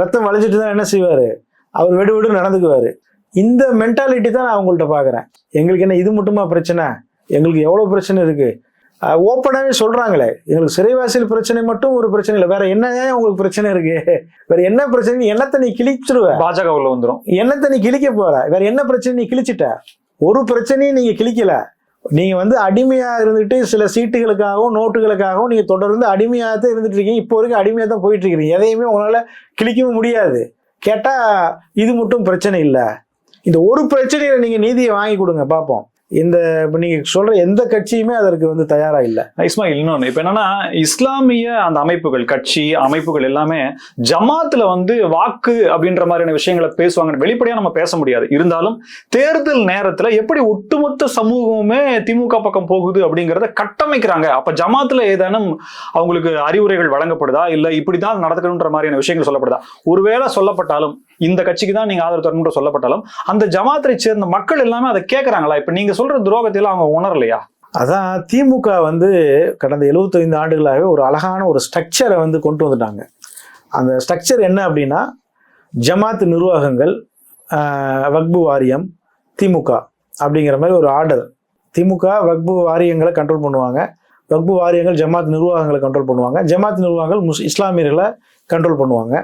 ரத்தம் வலிச்சிட்டு தான் என்ன செய்வாரு? அவர் வெடு வெடு நடந்துக்குவாரு. இந்த மென்டாலிட்டி தான் நான் அவங்கள்ட்ட பார்க்குறேன். எங்களுக்கு என்ன இது மட்டுமா பிரச்சனை? எங்களுக்கு எவ்வளோ பிரச்சனை இருக்கு? ஓப்பனாகவே சொல்றாங்களே. எங்களுக்கு சிறைவாசியில் பிரச்சனை மட்டும் ஒரு பிரச்சனை இல்லை. வேற என்ன உங்களுக்கு பிரச்சனை இருக்கு? வேற என்ன பிரச்சனை? என்னத்தை நீ கிழிச்சிருவ? பாஜக உள்ள வந்துரும். என்னத்தை நீ கிழிக்க போற? வேற என்ன பிரச்சனை நீ கிழிச்சிட்ட? ஒரு பிரச்சனையும் நீங்க கிழிக்கல. நீங்கள் வந்து அடிமையாக இருந்துட்டு சில சீட்டுகளுக்காகவும் நோட்டுகளுக்காகவும் நீங்கள் தொடர்ந்து அடிமையாக தான் இருந்துட்டு இருக்கீங்க. இப்போ வரைக்கும் அடிமையாக தான் போயிட்டு இருக்கிறீங்க எதையுமே உங்களால் கிழிக்கவும் முடியாது. கேட்டால் இது மட்டும் பிரச்சனை இல்லை. இந்த ஒரு பிரச்சனையில் நீங்கள் நீதியை வாங்கி கொடுங்க பார்ப்போம் இந்த இப்போ நீங்க சொல்ற எந்த கட்சியுமே அதற்கு வந்து தயாரா இல்லை. இஸ்மாயில் இன்னொன்று இப்ப என்னன்னா இஸ்லாமிய அந்த அமைப்புகள் கட்சி அமைப்புகள் எல்லாமே ஜமாத்துல வந்து வாக்கு அப்படின்ற மாதிரியான விஷயங்களை பேசுவாங்கன்னு வெளிப்படையா நம்ம பேச முடியாது. இருந்தாலும் தேர்தல் நேரத்துல எப்படி ஒட்டுமொத்த சமூகமுமே திமுக பக்கம் போகுது அப்படிங்கிறத கட்டமைக்கிறாங்க. அப்ப ஜமாத்துல ஏதேனும் அவங்களுக்கு அறிவுரைகள் வழங்கப்படுதா? இல்ல இப்படிதான் நடக்கணுன்ற மாதிரியான விஷயங்கள் சொல்லப்படுதா? ஒருவேளை சொல்லப்பட்டாலும் இந்த கட்சிக்கு தான் நீங்க ஆதரவு தரணுன்ற சொல்லப்பட்டாலும் அந்த ஜமாத்தை சேர்ந்த மக்கள் எல்லாமே அதை கேட்கறாங்களா இப்ப நீங்க சொல்ற துரோகத்தில் அவங்க உணரலையா? அதான் திமுக வந்து கடந்த 75 ஆண்டுகளாகவே ஒரு அழகான ஒரு ஸ்ட்ரக்சரை வந்து கொண்டு வந்துட்டாங்க. அந்த ஸ்ட்ரக்சர் என்ன அப்படின்னா ஜமாத் நிர்வாகங்கள் வக்பு வாரியம் திமுக அப்படிங்கிற மாதிரி ஒரு ஆர்டர் திமுக வக்பு வாரியங்களை கண்ட்ரோல் பண்ணுவாங்க. வக்பு வாரியங்கள் ஜமாத் நிர்வாகங்களை கண்ட்ரோல் பண்ணுவாங்க. ஜமாத் நிர்வாகங்கள் முஸ் இஸ்லாமியர்களை கண்ட்ரோல் பண்ணுவாங்க.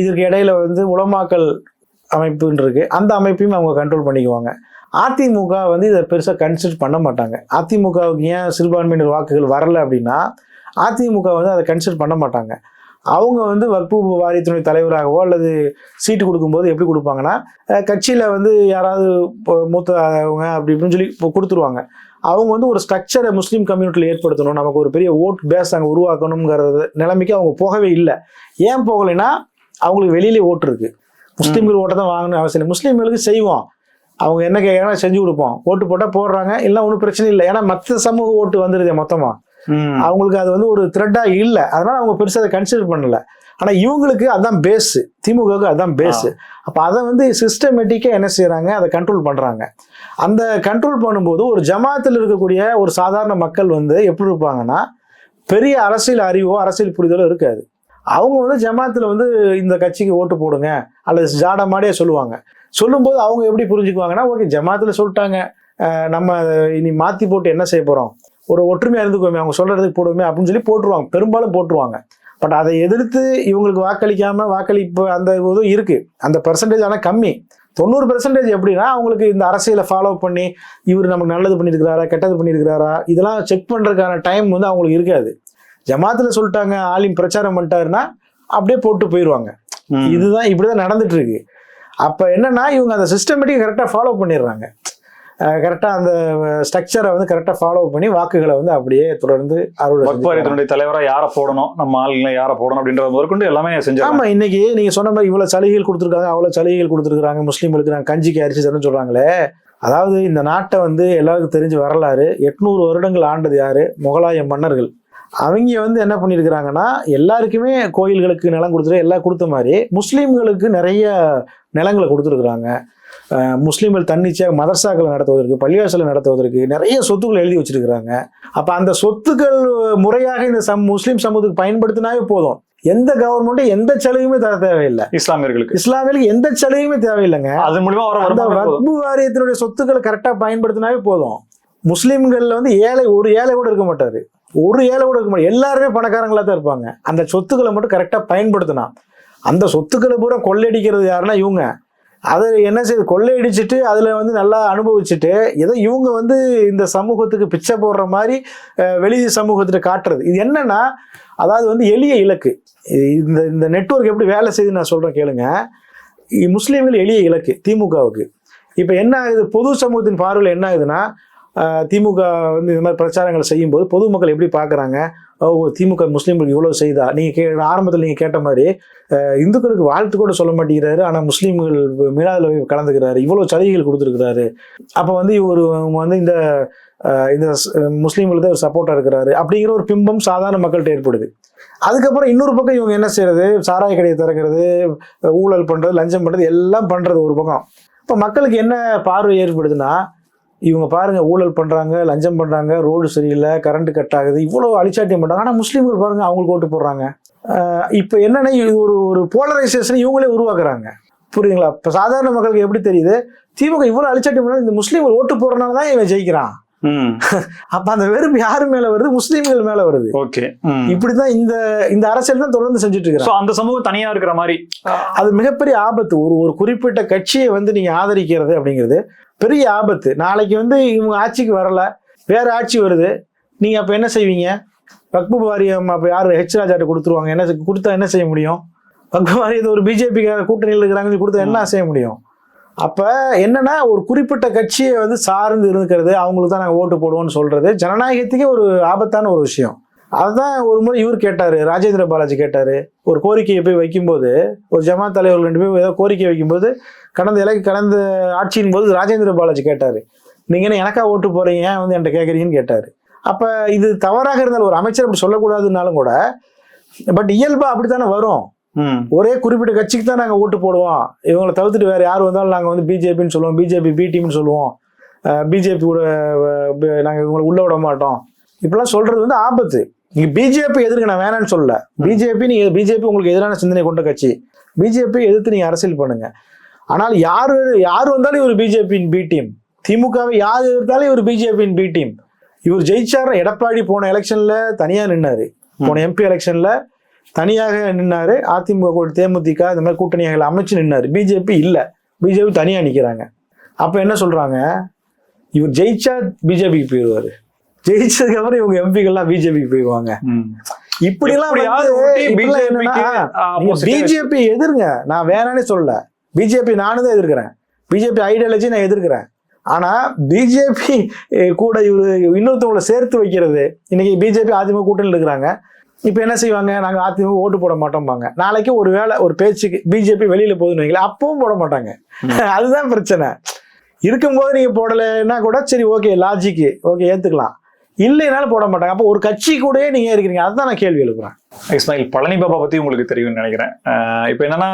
இதற்கு இடையில வந்து உலமாக்கல் அமைப்புன்னு இருக்கு. அந்த அமைப்பையும் அவங்க கண்ட்ரோல் பண்ணிக்குவாங்க. அதிமுக வந்து இதை பெருசாக கன்சிடர் பண்ண மாட்டாங்க. அதிமுகவுக்கு ஏன் சிறுபான்மையினர் வாக்குகள் வரல அப்படின்னா அதிமுக வந்து அதை கன்சிடர் பண்ண மாட்டாங்க. அவங்க வந்து வக்பு வாரியத்தினுடைய தலைவராகவோ அல்லது சீட்டு கொடுக்கும்போது எப்படி கொடுப்பாங்கன்னா கட்சியில் வந்து யாராவது இப்போ மூத்தவங்க அப்படி இப்படின்னு சொல்லி இப்போ கொடுத்துருவாங்க. அவங்க வந்து ஒரு ஸ்ட்ரக்சரை முஸ்லீம் கம்யூனிட்டியில் ஏற்படுத்தணும். நமக்கு ஒரு பெரிய ஓட் பேஸ் அங்கே உருவாக்கணுங்கிறது நிலைமைக்கு அவங்க போகவே இல்லை. ஏன் போகலைன்னா அவங்களுக்கு வெளியிலே ஓட்டு இருக்குது முஸ்லீம்கள் ஓட்டை தான் வாங்கணும் அவசியம் இல்லை. முஸ்லீம்களுக்கு செய்வோம். அவங்க என்ன கேட்குறாங்க செஞ்சு கொடுப்போம். ஓட்டு போட்டால் போடுறாங்க. இல்லை ஒன்றும் பிரச்சனை இல்லை. ஏன்னா மற்ற சமூக ஓட்டு வந்துடுதே மொத்தமாக அவங்களுக்கு அது வந்து ஒரு த்ரெட்டா இல்லை. அதனால அவங்க பெருசாக அதை கன்சிடர் பண்ணல. ஆனா இவங்களுக்கு அதான் பேஸ் திமுகவுக்கு அதான் பேஸ் அப்ப அதை வந்து சிஸ்டமேட்டிக்கா என்ன செய்றாங்க? அதை கண்ட்ரோல் பண்றாங்க. அந்த கண்ட்ரோல் பண்ணும்போது ஒரு ஜமாத்தில் இருக்கக்கூடிய ஒரு சாதாரண மக்கள் வந்து எப்படி இருப்பாங்கன்னா பெரிய அரசியல் அறிவோ அரசியல் புரிதலோ இருக்காது. அவங்க வந்து ஜமாத்தில் வந்து இந்த கட்சிக்கு ஓட்டு போடுங்க அல்லது ஜாட மாடியே சொல்லுவாங்க. சொல்லும்போது அவங்க எப்படி புரிஞ்சுக்குவாங்கன்னா ஓகே ஜமாத்தில் சொல்லிட்டாங்க. நம்ம இனி மாற்றி போட்டு என்ன செய்ய போகிறோம் ஒரு ஒற்றுமையாக இருந்துக்குவோமே அவங்க சொல்கிறதுக்கு போடுவோமே அப்படின்னு சொல்லி போட்டுருவாங்க. பெரும்பாலும் போட்டுருவாங்க. பட் அதை எதிர்த்து இவங்களுக்கு வாக்களிக்காமல் வாக்களிப்பு அந்த இதுவும் இருக்குது அந்த பெர்சன்டேஜ் ஆனால் கம்மி. தொண்ணூறு பெர்சன்டேஜ் எப்படின்னா அவங்களுக்கு இந்த அரசியலை ஃபாலோ பண்ணி இவர் நமக்கு நல்லது பண்ணியிருக்கிறாரா கெட்டது பண்ணியிருக்கிறாரா இதெல்லாம் செக் பண்ணுறதுக்கான டைம் வந்து அவங்களுக்கு இருக்காது. ஜமாத்தில் சொல்லிட்டாங்க ஆலிம் பிரச்சாரம் பண்ணிட்டாருன்னா அப்படியே போட்டு போயிடுவாங்க. இதுதான் இப்படிதான் நடந்துட்டு இருக்கு அப்ப என்னன்னா இவங்க அந்த சிஸ்டமேட்டிக் கரெக்டாக ஃபாலோ பண்ணிடுறாங்க. கரெக்டாக அந்த ஸ்ட்ரக்சரை வந்து கரெக்டாக ஃபாலோ பண்ணி வாக்குகளை வந்து அப்படியே தொடர்ந்து அறுவடை செஞ்சுக்கிறாங்க. வக்பாரியத்தினுடைய தலைவரா யாரை போடணும் நம்ம ஆளுங்களை யாரை போடணும் அப்படின்றத முதற்கொண்டு எல்லாமே செஞ்சாங்க ஆமா இன்னைக்கு நீங்க சொன்ன மாதிரி இவ்வளவு சலுகைகள் கொடுத்துருக்காங்க அவ்வளவு சலுகைகள் கொடுத்துருக்காங்க முஸ்லீம்களுக்கு நாங்கள் கஞ்சிக்கு அரிசி தரேன்னு சொல்றாங்களே. அதாவது இந்த நாட்டை வந்து எல்லாருக்கும் தெரிஞ்ச வரலாறு எட்நூறு வருடங்கள் ஆண்டது யாரு? முகலாய மன்னர்கள். அவங்க வந்து என்ன பண்ணியிருக்கிறாங்கன்னா எல்லாருக்குமே கோயில்களுக்கு நிலம் கொடுத்துட்டு எல்லாம் கொடுத்த மாதிரி முஸ்லீம்களுக்கு நிறைய நிலங்களை கொடுத்துருக்குறாங்க. முஸ்லீம்கள் தன்னிச்சையாக மதர்சாக்களை நடத்துவதற்கு பள்ளிவாசலை நடத்துவதற்கு நிறைய சொத்துக்கள் எழுதி வச்சிருக்கிறாங்க. அப்ப அந்த சொத்துக்கள் முறையாக இந்த சம் முஸ்லீம் சமூகத்துக்கு பயன்படுத்தினாவே போதும். எந்த கவர்மெண்ட்டும் எந்த சலுகையுமே தர தேவையில்லை. இஸ்லாமியர்களுக்கு. இஸ்லாமியர்களுக்கு எந்த சலுகையுமே தேவையில்லைங்க. அது மூலியமா வர அந்த. வக்பு வாரியத்தினுடைய சொத்துக்களை கரெக்டா பயன்படுத்தினாவே போதும். முஸ்லீம்கள்ல வந்து ஏழை ஒரு ஏழை கூட இருக்க மாட்டாரு. ஒரு ஏழை கூட இருக்க முடியாது. எல்லாருமே பணக்காரங்களாக தான் இருப்பாங்க. அந்த சொத்துக்களை மட்டும் கரெக்டாக பயன்படுத்தினா அந்த சொத்துக்களை பூரா கொள்ளையடிக்கிறது யாருன்னா இவங்க. அதை என்ன செய்யுது கொள்ளையடிச்சிட்டு அதில் வந்து நல்லா அனுபவிச்சுட்டு ஏதோ இவங்க வந்து இந்த சமூகத்துக்கு பிச்சை போடுற மாதிரி வெளி சமூகத்தில் காட்டுறது. இது என்னன்னா அதாவது வந்து எளிய இலக்கு. இந்த இந்த நெட்வொர்க் எப்படி வேலை செய்யுதுன்னு நான் சொல்கிறேன் கேளுங்க. முஸ்லீம்கள் எளிய இலக்கு திமுகவுக்கு. இப்போ என்ன ஆகுது? பொது சமூகத்தின் பார்வையில் என்ன ஆகுதுன்னா திமுக வந்து இந்த மாதிரி பிரச்சாரங்களை செய்யும்போது பொதுமக்கள் எப்படி பார்க்குறாங்க? ஓ திமுக முஸ்லீம்களுக்கு இவ்வளோ செய்தா? நீங்கள் கே ஆரம்பத்தில் நீங்கள் கேட்ட மாதிரி இந்துக்களுக்கு வாழ்த்து கூட சொல்ல மாட்டேங்கிறாரு. ஆனால் முஸ்லீம்கள் மீனாதில் கலந்துக்கிறாரு. இவ்வளோ சலுகைகள் கொடுத்துருக்கிறாரு. அப்போ வந்து இவர் வந்து இந்த இந்த முஸ்லீம்களுக்கு தான் சப்போர்ட்டாக இருக்கிறாரு. அப்படிங்கிற ஒரு பிம்பம் சாதாரண மக்கள்கிட்ட ஏற்படுது. அதுக்கப்புறம் இன்னொரு பக்கம் இவங்க என்ன செய்யறது? சாராய கடையை திறக்கிறது ஊழல் பண்ணுறது லஞ்சம் பண்ணுறது எல்லாம் பண்ணுறது ஒரு பக்கம். இப்போ மக்களுக்கு என்ன பார்வை ஏற்படுதுன்னா இவங்க பாருங்க ஊழல் பண்றாங்க லஞ்சம் பண்றாங்க ரோடு சரியில்லை கரண்ட் கட் ஆகுது இவ்வளோ அழிச்சாட்டியம் பண்றாங்க. ஆனால் முஸ்லீம்கள் பாருங்க அவங்களுக்கு ஓட்டு போடுறாங்க. இப்போ என்னன்னா ஒரு ஒரு போலரைசேஷன் இவங்களே உருவாக்குறாங்க. புரியுதுங்களா? இப்போ சாதாரண மக்களுக்கு எப்படி தெரியுது? திமுக இவ்வளோ அழிச்சாட்டியம் பண்ணா இந்த முஸ்லீம்கள் ஓட்டு போடுறதுனால தான் இவன் ஜெயிக்கிறான். அப்போ அந்த வெறுப்பு யாரு மேல வருது? முஸ்லீம்கள் மேல வருது. ஓகே. இப்படிதான் இந்த இந்த அரசியல் தான் தொடர்ந்து செஞ்சுட்டு இருக்கிறாங்க அந்த சமூகம் தனியா இருக்கிற மாதிரி. அது மிகப்பெரிய ஆபத்து. ஒரு ஒரு குறிப்பிட்ட கட்சியை வந்து நீங்க ஆதரிக்கிறது அப்படிங்கிறது பெரிய ஆபத்து. நாளைக்கு வந்து இவங்க ஆட்சிக்கு வரல. வேற ஆட்சி வருது. நீங்கள் அப்போ என்ன செய்வீங்க? வக்பு வாரியம் அப்போ யார்? ஹெச் ராஜாட்ட கொடுத்துருவாங்க. என்ன செய்- கொடுத்தா என்ன செய்ய முடியும்? வக்பு வாரியத்தை ஒரு பிஜேபி கூட்டணியில் இருக்கிறாங்க கொடுத்தா என்ன செய்ய முடியும்? அப்போ என்னன்னா ஒரு குறிப்பிட்ட கட்சியை வந்து சார்ந்து இருக்கிறது அவங்களுக்கு தான் நாங்கள் ஓட்டு போடுவோம்னு சொல்கிறது ஜனநாயகத்துக்கே ஒரு ஆபத்தான ஒரு விஷயம். அதுதான் ஒரு முறை இவர் கேட்டார் ராஜேந்திர பாலாஜி கேட்டார். ஒரு கோரிக்கையை போய் வைக்கும்போது ஒரு ஜமாத் தலைவர்கள் ரெண்டு பேரும் ஏதோ கோரிக்கை வைக்கும்போது கடந்த இலக்கு கடந்த ஆட்சியின் போது ராஜேந்திர பாலாஜி கேட்டாரு நீங்க என்ன எனக்கா ஓட்டு போறீங்க? ஏன் வந்து என்கிட்ட கேட்குறீங்கன்னு கேட்டாரு. அப்ப இது தவறாக இருந்தாலும் ஒரு அமைச்சர் அப்படி சொல்லக்கூடாதுன்னாலும் கூட பட் இயல்பா அப்படித்தானே வரும். ம். ஒரே குறிப்பிட்ட கட்சிக்கு தான் நாங்கள் ஓட்டு போடுவோம். இவங்களை தவிர்த்துட்டு வேற யார் வந்தாலும் நாங்கள் வந்து பிஜேபின்னு சொல்லுவோம் பிஜேபி பி டீம்னு சொல்லுவோம். பிஜேபி கூட நாங்கள் இவங்களை உள்ள விட மாட்டோம். இப்படிலாம் சொல்றது வந்து ஆபத்து. நீங்க பிஜேபி எதிர்க்க நான் வேணாம்னு சொல்லல. பிஜேபி நீங்க பிஜேபி உங்களுக்கு எதிரான சிந்தனை கொண்ட கட்சி. பிஜேபி எதிர்த்து நீங்க அரசியல் பண்ணுங்க. ஆனால் யாரு யார் வந்தாலும் இவர் பிஜேபியின் பி டீம் திமுகவை யார் எதிர்த்தாலும் இவர் பிஜேபியின் பி டீம் இவர் ஜெயிச்சார்? எடப்பாடி போன எலெக்ஷன்ல தனியா நின்னாரு. போன எம்பி எலெக்ஷன்ல தனியாக நின்னாரு. அதிமுக கூட தேமுதிக இந்த மாதிரி கூட்டணிகளை அமைச்சு நின்னாரு. பிஜேபி இல்ல. பிஜேபி தனியா நிக்கிறாங்க. அப்ப என்ன சொல்றாங்க? இவர் ஜெயிச்சா பிஜேபிக்கு போயிடுவாரு ஜெயிச்சதுக்கு அப்புறம் இவங்க எம்பிகள்லாம் பிஜேபிக்கு போயிடுவாங்க இப்படிலாம் பிஜேபி எதிர்ங்க. நான் வேணானே சொல்லல. பிஜேபி நானும் தான் எதிர்க்கிறேன். பிஜேபி ஐடியாலஜி நான் எதிர்க்கிறேன். ஆனா பிஜேபி கூட இவரு இன்னொருத்தவங்களை சேர்த்து வைக்கிறது இன்னைக்கு பிஜேபி அதிமுக கூட்டணியில் இருக்கிறாங்க. இப்போ என்ன செய்வாங்க? நாங்க அதிமுக ஓட்டு போட மாட்டோம்பாங்க. நாளைக்கு ஒரு வேளை ஒரு பேச்சுக்கு பிஜேபி வெளியில போகுதுன்னு வைங்களேன் அப்பவும் போட மாட்டாங்க. அதுதான் பிரச்சனை. இருக்கும்போது நீங்க போடலைன்னா கூட சரி ஓகே லாஜிக்கு ஓகே ஏத்துக்கலாம். இல்லைனாலும் போட மாட்டாங்க. அப்போ ஒரு கட்சி கூடயே நீங்க இருக்கிறீங்க? அதுதான் நான் கேள்வி எழுப்புறேன். இஸ்மாயில் பழனி பாபா பத்தி உங்களுக்கு தெரியும்னு நினைக்கிறேன். இப்போ இப்ப என்னன்னா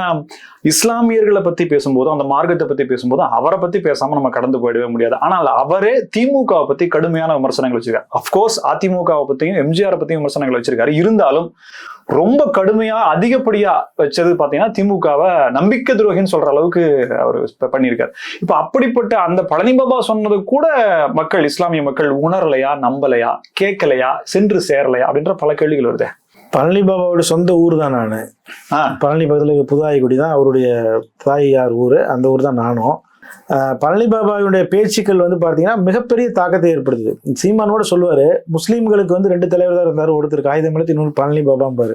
இஸ்லாமியர்களை பத்தி பேசும்போது அந்த மார்க்கத்தை பத்தி பேசும்போது அவரை பத்தி பேசாம நம்ம கடந்து போயிடவே முடியாது. ஆனால் அவரே திமுகவை பத்தி கடுமையான விமர்சனங்கள் வச்சிருக்காரு. அப்கோர்ஸ் அதிமுகவை பத்தியும் எம்ஜிஆர் பத்தியும் விமர்சனங்கள் வச்சிருக்காரு. இருந்தாலும் ரொம்ப கடுமையா அதிகப்படியா வச்சது பாத்தீங்கன்னா திமுகவை நம்பிக்கை துரோகின்னு சொல்ற அளவுக்கு அவர் பண்ணியிருக்காரு. இப்ப அப்படிப்பட்ட அந்த பழனி பாபா சொன்னது கூட மக்கள் இஸ்லாமிய மக்கள் உணரலையா நம்பலையா கேட்கலையா சென்று சேரலையா அப்படின்ற பல கேள்விகள் வருது. பழனி பாபாவோட சொந்த ஊர் தான் நான். பழனி பக்கத்தில் புதாயக்குடி தான் அவருடைய தாயார் ஊர். அந்த ஊர் தான் நானும். பழனி பாபாவுடைய பேச்சுக்கள் வந்து பார்த்தீங்கன்னா மிகப்பெரிய தாக்கத்தை ஏற்படுத்துது. சீமானோட சொல்லுவார் முஸ்லீம்களுக்கு வந்து ரெண்டு தலைவர் தான் இருந்தார் ஒருத்தர் காகிதம் எழுத்து இன்னொரு பழனி பாபாம்பாரு.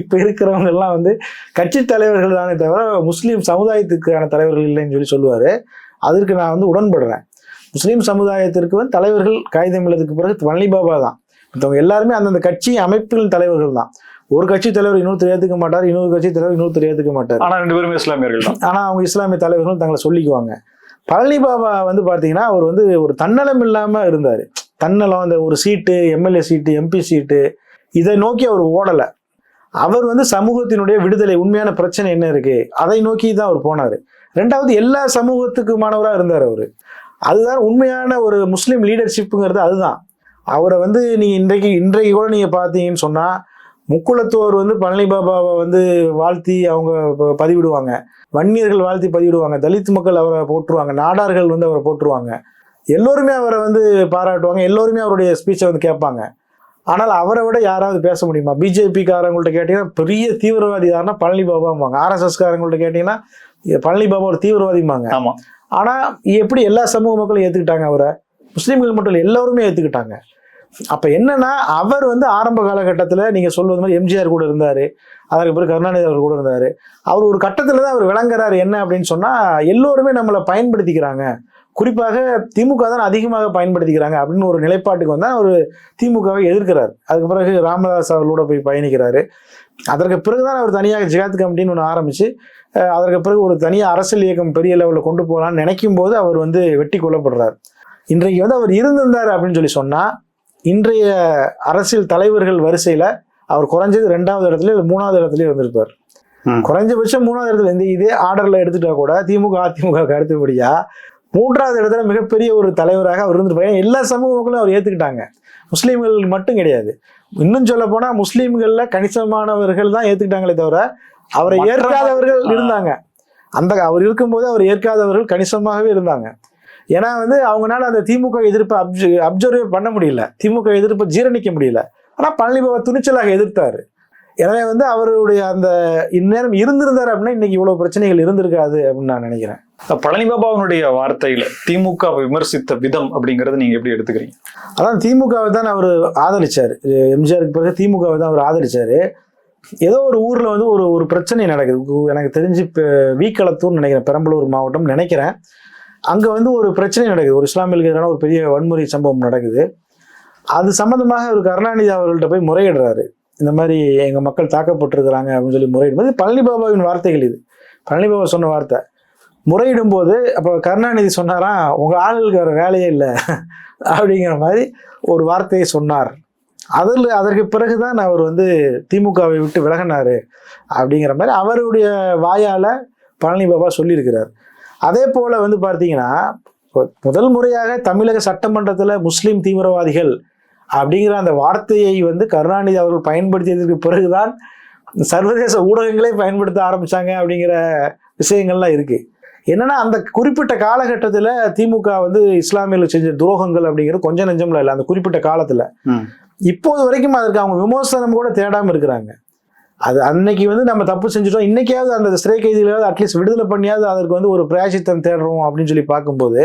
இப்போ இருக்கிறவங்க எல்லாம் வந்து கட்சி தலைவர்கள் தானே தவிர முஸ்லீம் சமுதாயத்துக்கான தலைவர்கள் இல்லைன்னு சொல்லி சொல்லுவார். அதற்கு நான் வந்து உடன்படுறேன். முஸ்லீம் சமுதாயத்திற்கு வந்து தலைவர்கள் காகிதம் எழுதுக்கு பிறகு பழனி பாபா தான். மற்றவங்க எல்லாருமே அந்தந்த கட்சி அமைப்புகளின் தலைவர்கள் தான். ஒரு கட்சி தலைவர் இன்னொருத்தர் ஏற்றுக்க மாட்டார் இன்னொரு கட்சி தலைவர் இன்னொருத்தர் ஏற்றுக்க மாட்டார். ஆனா ரெண்டு பேரும் இஸ்லாமியர்கள் தான். ஆனால் அவங்க இஸ்லாமிய தலைவர்களும் தங்களை சொல்லிக்குவாங்க. பழனி பாபா வந்து பார்த்தீங்கன்னா அவர் வந்து ஒரு தன்னலம் இல்லாமல் இருந்தார். தன்னலம் அந்த ஒரு சீட்டு எம்எல்ஏ சீட்டு எம்பி சீட்டு இதை நோக்கி அவர் ஓடலை. அவர் வந்து சமூகத்தினுடைய விடுதலை உண்மையான பிரச்சனை என்ன இருக்கு அதை நோக்கி தான் அவர் போனார். ரெண்டாவது எல்லா சமூகத்துக்குமானவராக இருந்தார் அவர். அதுதான் உண்மையான ஒரு முஸ்லீம் லீடர்ஷிப்புங்கிறது அதுதான். அவரை வந்து நீங்கள் இன்றைக்கு இன்றைக்கு கூட நீங்கள் பார்த்தீங்கன்னு சொன்னால் முக்குளத்தோர் வந்து பழனி பாபாவை வந்து வாழ்த்தி அவங்க பதிவிடுவாங்க. வன்னியர்கள் வாழ்த்தி பதிவிடுவாங்க. தலித் மக்கள் அவரை போட்டுருவாங்க நாடார்கள் வந்து அவரை போட்டுருவாங்க எல்லோருமே அவரை வந்து பாராட்டுவாங்க. எல்லோருமே அவருடைய ஸ்பீச்சை வந்து கேட்பாங்க. ஆனால் அவரை விட யாராவது பேச முடியுமா? பிஜேபி காரங்கள்ட்ட கேட்டீங்கன்னா பெரிய தீவிரவாதி யாருன்னா பழனி பாபாம்பாங்க. ஆர்எஸ்எஸ் காரங்கள்ட்ட கேட்டீங்கன்னா பழனி பாபா ஒரு தீவிரவாதிம்பாங்க. ஆமா. ஆனா எப்படி எல்லா சமூக மக்களும் ஏத்துக்கிட்டாங்க அவரை? முஸ்லீம்கள் மட்டும் இல்லை எல்லாருமே ஏற்றுக்கிட்டாங்க அப்போ என்னன்னா அவர் வந்து ஆரம்ப காலகட்டத்தில் நீங்கள் சொல்வது மாதிரி எம்ஜிஆர் கூட இருந்தார். அதற்கு பிறகு கருணாநிதி அவர் கூட இருந்தார். அவர் ஒரு கட்டத்தில் தான் அவர் விளங்குறாரு என்ன அப்படின்னு சொன்னால் எல்லோருமே நம்மளை பயன்படுத்திக்கிறாங்க. குறிப்பாக திமுக தான் அதிகமாக பயன்படுத்திக்கிறாங்க அப்படின்னு ஒரு நிலைப்பாட்டுக்கு வந்தால் அவர் திமுகவை எதிர்க்கிறார். அதுக்கு பிறகு ராமதாஸ் அவர்களோட போய் பயணிக்கிறாரு. அதற்கு பிறகுதான் அவர் தனியாக ஜிகாத் கமிட்டின்னு ஒன்று ஆரம்பித்து அதற்கு பிறகு ஒரு தனியாக அரசியல் இயக்கம் பெரிய லெவலில் கொண்டு போகலான்னு நினைக்கும் போது அவர் வந்து வெட்டி கொல்லப்படுறார். இன்றைக்கு வந்து அவர் இருந்திருந்தார் அப்படின்னு சொல்லி சொன்னா இன்றைய அரசியல் தலைவர்கள் வரிசையில அவர் குறைஞ்சது ரெண்டாவது இடத்துல இல்லை மூணாவது இடத்துல இருந்திருப்பார். குறைஞ்சபட்சம் மூணாவது இடத்துல இருந்து இதே ஆர்டர்ல எடுத்துட்டா கூட திமுக அதிமுக அடுத்தபடியா மூன்றாவது இடத்துல மிகப்பெரிய ஒரு தலைவராக அவர் இருந்திருப்பார். ஏன்னா எல்லா சமூக மக்களும் அவர் ஏத்துக்கிட்டாங்க. முஸ்லீம்கள் மட்டும் கிடையாது. இன்னும் சொல்ல போனா முஸ்லீம்கள்ல கணிசமானவர்கள் தான் ஏத்துக்கிட்டாங்களே தவிர அவரை ஏற்காதவர்கள். இருந்தாங்க. அந்த அவர் இருக்கும்போது அவர் ஏற்காதவர்கள் கணிசமாகவே இருந்தாங்க. ஏன்னா வந்து அவங்களால அந்த திமுக எதிர்ப்பை அப்ச அப்சர்வே பண்ண முடியல. திமுக எதிர்ப்பை ஜீரணிக்க முடியல. ஆனா பழனிபாபா துணிச்சலாக எதிர்த்தாரு. எனவே வந்து அவருடைய அந்த இந்நேரம் இருந்திருந்தார் அப்படின்னா இன்னைக்கு இவ்வளவு பிரச்சனைகள் இருந்திருக்காது அப்படின்னு நான் நினைக்கிறேன். பழனி பாபாவினுடைய வார்த்தையில திமுக விமர்சித்த விதம் அப்படிங்கறத நீங்க எப்படி எடுத்துக்கிறீங்க? அதான் திமுகவை தான் அவர் ஆதரிச்சார். எம்ஜிஆருக்கு பிறகு திமுகவை தான் அவர் ஆதரிச்சாரு. ஏதோ ஒரு ஊர்ல வந்து ஒரு ஒரு பிரச்சனை நடக்குது. எனக்கு தெரிஞ்சு இப்போ வீக்களத்தூர் நினைக்கிறேன். பெரம்பலூர் மாவட்டம் நினைக்கிறேன். அங்கே வந்து ஒரு பிரச்சனை நடக்குது. ஒரு இஸ்லாமியர்களுக்கு எதிரான ஒரு பெரிய வன்முறை சம்பவம் நடக்குது. அது சம்மந்தமாக அவர் கருணாநிதி அவர்கள்ட்ட போய் முறையிடுறாரு. இந்த மாதிரி எங்கள் மக்கள் தாக்கப்பட்டிருக்கிறாங்க அப்படின்னு சொல்லி முறையிடும்போது பழனி பாபாவின் வார்த்தைகள் இது. பழனி பாபா சொன்ன வார்த்தை. முறையிடும் போது அப்போ கருணாநிதி சொன்னாராம் உங்கள் ஆளுகளுக்கு வேறு வேலையே இல்லை. அப்படிங்கிற மாதிரி ஒரு வார்த்தையை சொன்னார். அதில் அதற்கு பிறகுதான் அவர் வந்து திமுகவை விட்டு விலகினார். அப்படிங்கிற மாதிரி அவருடைய வாயால் பழனி பாபா சொல்லியிருக்கிறார். அதே போல வந்து பார்த்தீங்கன்னா முதல் முறையாக தமிழக சட்டமன்றத்தில் முஸ்லீம் தீவிரவாதிகள் அப்படிங்கிற அந்த வார்த்தையை வந்து கருணாநிதி அவர்கள் பயன்படுத்தியதற்கு பிறகுதான் சர்வதேச ஊடகங்களே பயன்படுத்த ஆரம்பிச்சாங்க அப்படிங்கிற விஷயங்கள்லாம் இருக்கு. என்னன்னா அந்த குறிப்பிட்ட காலகட்டத்தில் திமுக வந்து இஸ்லாமியர்களுக்கு செஞ்ச துரோகங்கள் அப்படிங்கிறது கொஞ்சம் நெஞ்சம்ல இல்லை. அந்த குறிப்பிட்ட காலத்தில். இப்போது வரைக்கும் அதற்கு அவங்க விமர்சனம் கூட தேடாம இருக்கிறாங்க. அது அன்னைக்கு வந்து நம்ம தப்பு செஞ்சுட்டோம். இன்னைக்காவது அந்த சிறை கைதிகளாவது அட்லீஸ்ட் விடுதலை பண்ணியாவது அதற்கு வந்து ஒரு பிராயசித்தம் தேடுறோம் அப்படின்னு சொல்லி பார்க்கும்போது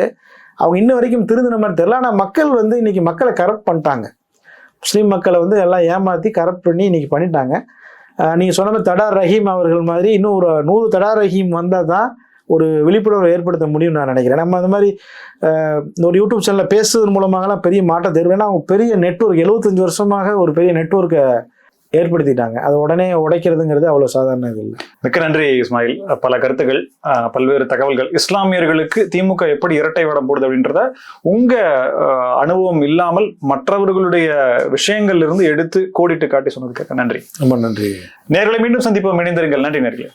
அவங்க இன்ன வரைக்கும் திருந்தின மாதிரி தெரியல. ஆனால் மக்கள் வந்து இன்னைக்கு மக்களை கரப்ட் பண்ணிட்டாங்க. முஸ்லீம் மக்களை வந்து எல்லாம் ஏமாற்றி கரப்ட் பண்ணி இன்னைக்கு பண்ணிட்டாங்க. நீங்கள் சொன்ன மாதிரி தடார் ரஹீம் அவர்கள் மாதிரி இன்னும் ஒரு நூறு தடார் ரஹீம் வந்தால் தான் ஒரு விழிப்புணர்வை ஏற்படுத்த முடியும்னு நான் நினைக்கிறேன். நம்ம அந்த மாதிரி ஒரு யூடியூப் சேனலில் பேசுவதன் மூலமாகலாம் பெரிய மாற்றம் தெரியும் ஏன்னா அவங்க பெரிய நெட்வொர்க் எழுபத்தஞ்சு வருஷமாக ஒரு பெரிய நெட்வொர்க்கை ஏற்படுத்திட்டாங்க. அதை உடனே உடைக்கிறதுங்கிறது அவ்வளோ சாதாரண இது இல்லை. மிக்க நன்றி இஸ்மாயில். பல கருத்துக்கள் அஹ், பல்வேறு தகவல்கள். இஸ்லாமியர்களுக்கு திமுக எப்படி இரட்டை வடம் போடுது அப்படின்றத உங்க அனுபவம் இல்லாமல் மற்றவர்களுடைய விஷயங்கள்ல இருந்து எடுத்து கோடிட்டு காட்டி சொன்னதுக்காக நன்றி. ரொம்ப நன்றி. நேர்களை மீண்டும் சந்திப்போம். இணைந்திருங்கள். நன்றி நேர்களே.